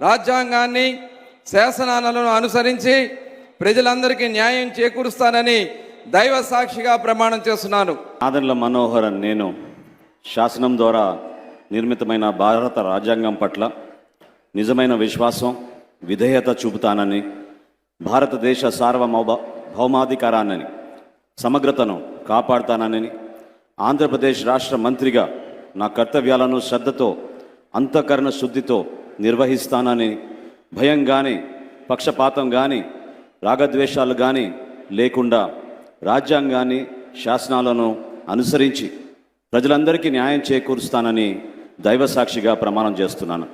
రాజ్యాంగాన్ని శాసనాలను అనుసరించి ప్రజలందరికీ న్యాయం చేకూరుస్తానని దైవ సాక్షిగా ప్రమాణం చేస్తున్నాను. ఆదర్ల మనోహరన్ నేను శాసనం ద్వారా నిర్మితమైన భారత రాజ్యాంగం పట్ల నిజమైన విశ్వాసం విధేయత చూపుతానని భారతదేశ సార్వభౌమ భౌమాధికారాన్ని సమగ్రతను కాపాడుతానని ఆంధ్రప్రదేశ్ రాష్ట్ర మంత్రిగా నా కర్తవ్యాలను శ్రద్ధతో అంతఃకరణ శుద్ధితో నిర్వహిస్తానని భయం కానీ పక్షపాతం కానీ రాగద్వేషాలు కానీ లేకుండా రాజ్యాంగాన్ని శాసనాలను అనుసరించి ప్రజలందరికీ న్యాయం చేకూరుస్తానని దైవసాక్షిగా ప్రమాణం చేస్తున్నాను.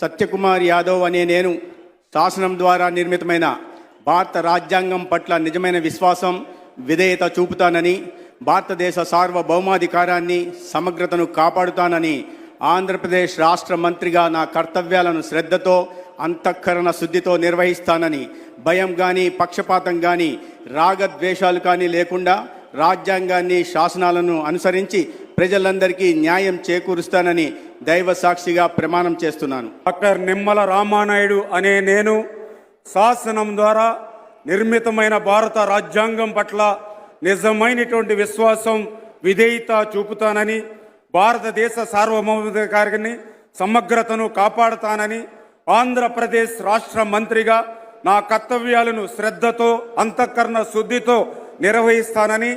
సత్యకుమార్ యాదవ్ అనే నేను శాసనం ద్వారా నిర్మితమైన భారత రాజ్యాంగం పట్ల నిజమైన విశ్వాసం విధేయత చూపుతానని భారతదేశ సార్వభౌమాధికారాన్ని సమగ్రతను కాపాడుతానని ఆంధ్రప్రదేశ్ రాష్ట్ర మంత్రిగా నా కర్తవ్యాలను శ్రద్ధతో అంతఃకరణ శుద్ధితో నిర్వహిస్తానని భయం కానీ పక్షపాతం కానీ రాగద్వేషాలు కానీ లేకుండా రాజ్యాంగాన్ని శాసనాలను అనుసరించి ప్రజలందరికీ న్యాయం చేకూరుస్తానని దైవ సాక్షిగా ప్రమాణం చేస్తున్నాను. డాక్టర్ నిమ్మల రామానాయుడు అనే నేను శాసనం ద్వారా నిర్మితమైన భారత రాజ్యాంగం పట్ల నిజమైనటువంటి విశ్వాసం విధేయత చూపుతానని భారతదేశ సార్వభౌమాధికారిని సమగ్రతను కాపాడుతానని ఆంధ్రప్రదేశ్ రాష్ట్ర మంత్రిగా నా కర్తవ్యాలను శ్రద్ధతో అంతఃకరణ శుద్ధితో నిర్వహిస్తానని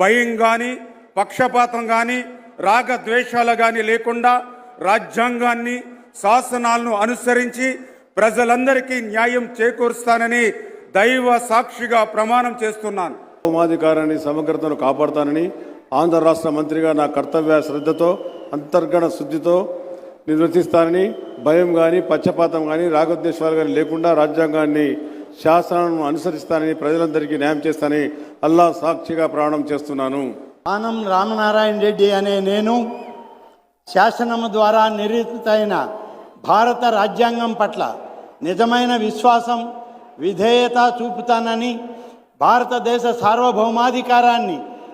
భయం కానీ పక్షపాతం కానీ రాగద్వేషాలు కానీ లేకుండా రాజ్యాంగాన్ని శాసనాలను అనుసరించి ప్రజలందరికీ న్యాయం చేకూరుస్తానని దైవ సాక్షిగా ప్రమాణం చేస్తున్నాను. హోమాధికారాన్ని సమగ్రతను కాపాడుతానని ఆంధ్ర రాష్ట్ర మంత్రిగా నా కర్తవ్య శ్రద్ధతో అంతర్గణ శుద్ధితో నిర్వర్తిస్తానని భయం కానీ పక్షపాతం కానీ రాగద్వేషాలు కానీ లేకుండా రాజ్యాంగాన్ని శాసనాలను అనుసరిస్తానని ప్రజలందరికీ న్యాయం చేస్తానని అల్లా సాక్షిగా ప్రాణం చేస్తున్నాను. ఆనం రామనారాయణ రెడ్డి అనే నేను శాసనము ద్వారా నిరూపితైన భారత రాజ్యాంగం పట్ల నిజమైన విశ్వాసం విధేయత చూపుతానని భారతదేశ సార్వభౌమాధికారాన్ని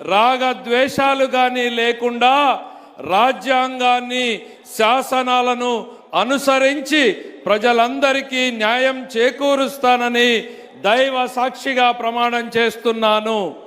రాగద్వేషాలు కానీ లేకుండా రాజ్యాంగాన్ని శాసనాలను అనుసరించి ప్రజలందరికీ న్యాయం చేకూరుస్తానని దైవ సాక్షిగా ప్రమాణం చేస్తున్నాను.